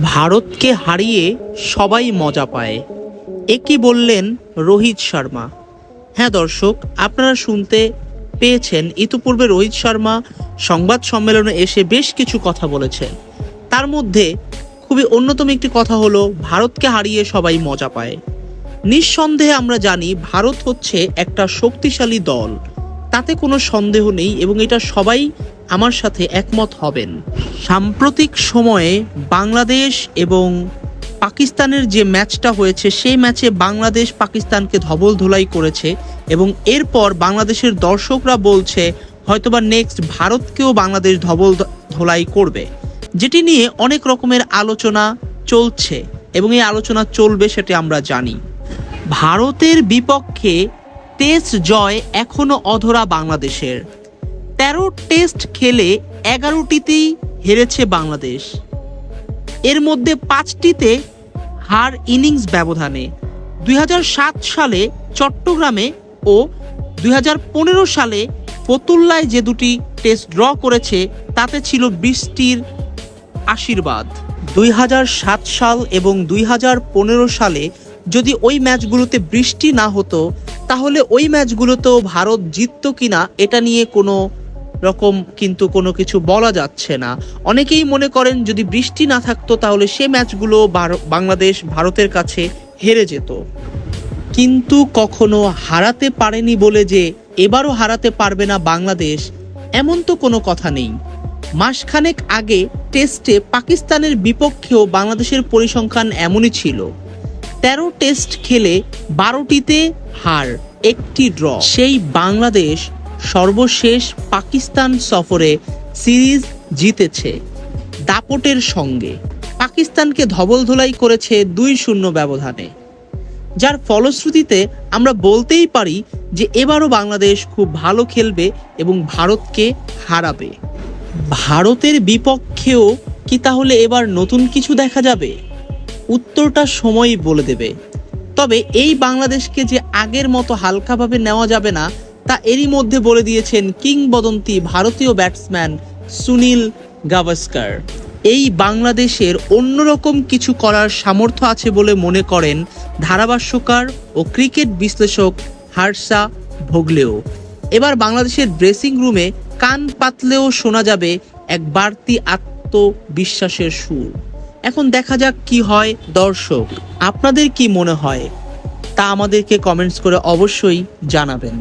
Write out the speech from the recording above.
ভারতকে হারিয়ে সবাই মজা পায়। একই বললেন রোহিত শর্মা। হ্যাঁ দর্শক, আপনারা শুনতে পেয়েছেন, ইতিপূর্বে রোহিত শর্মা সংবাদ সম্মেলনে এসে বেশ কিছু কথা বলেছেন। তার মধ্যে খুবই অন্যতম একটি কথা হলো, ভারতকে হারিয়ে সবাই মজা পায়। নিঃসন্দেহে আমরা জানি, ভারত হচ্ছে একটা শক্তিশালী দল। তাতে কোনো সন্দেহ নেই এবং এটা সবাই আমার সাথে একমত হবেন। সাম্প্রতিক সময়ে বাংলাদেশ এবং পাকিস্তানের যে ম্যাচটা হয়েছে, সেই ম্যাচে বাংলাদেশ পাকিস্তানকে ধবল ধোলাই করেছে এবং এরপর বাংলাদেশের দর্শকরা বলছে, হয়তোবা নেক্সট ভারতকেও বাংলাদেশ ধবল ধোলাই করবে। যেটি নিয়ে অনেক রকমের আলোচনা চলছে এবং এই আলোচনা চলবে সেটা আমরা জানি। ভারতের বিপক্ষে টেস্ট জয় এখনও অধরা বাংলাদেশের। তেরো টেস্ট খেলে এগারোটিতেই হেরেছে বাংলাদেশ। এর মধ্যে পাঁচটিতে হার ইনিংস ব্যবধানে, দুই হাজার সাত সালে চট্টগ্রামে ও দুই হাজার পনেরো সালে ফতুল্লায় যে দুটি টেস্ট ড্র করেছে, তাতে ছিল বৃষ্টির আশীর্বাদ। দুই হাজার সাত সাল এবং দুই হাজার পনেরো সালে যদি ওই ম্যাচগুলোতে বৃষ্টি না হতো, তাহলে ওই ম্যাচগুলোতেও ভারত জিততো কিনা, এটা নিয়ে কোনো রকম কিন্তু কোনো কিছু বলা যাচ্ছে না। অনেকেই মনে করেন যদি বৃষ্টি না থাকতো তাহলে সে ম্যাচগুলো বাংলাদেশ ভারতের কাছে হেরে যেত। কিন্তু কখনো হারাতে পারেনি বলে যে এবারও হারাতে পারবে না বাংলাদেশ, এমন তো কোনো কথা নেই। মাসখানেক আগে টেস্টে পাকিস্তানের বিপক্ষেও বাংলাদেশের পরিসংখ্যান এমনই ছিল। তেরো টেস্ট খেলে বারোটিতে হার, একটি ড্র। সেই বাংলাদেশ সর্বশেষ পাকিস্তান সফরে সিরিজ জিতেছে দাপটের সঙ্গে। পাকিস্তানকে ধবলধোলাই করেছে দুই শূন্য ব্যবধানে। যার ফলশ্রুতিতে আমরা বলতেই পারি যে এবারও বাংলাদেশ খুব ভালো খেলবে এবং ভারতকে হারাবে। ভারতের বিপক্ষেও কি তাহলে এবার নতুন কিছু দেখা যাবে? উত্তরটা সময়ই বলে দেবে। তবে এই বাংলাদেশকে যে আগের মতো হালকাভাবে নেওয়া যাবে না তা এরই মধ্যে বলে দিয়েছেন কিংবদন্তি ভারতীয় ব্যাটসম্যান সুনীল গাভাস্কার। এই বাংলাদেশের অন্যরকম কিছু করার সামর্থ্য আছে বলে মনে করেন ধারাভাষ্যকার ও ক্রিকেট বিশ্লেষক হার্ষা ভোগলেও। এবার বাংলাদেশের ড্রেসিং রুমে কান পাতলেও শোনা যাবে এক বাড়তি আত্মবিশ্বাসের সুর। এখন দেখা যাক কি হয়, দর্শক, আপনাদের কি মনে হয়? তা আমাদেরকে কমেন্টস করে অবশ্যই জানাবেন।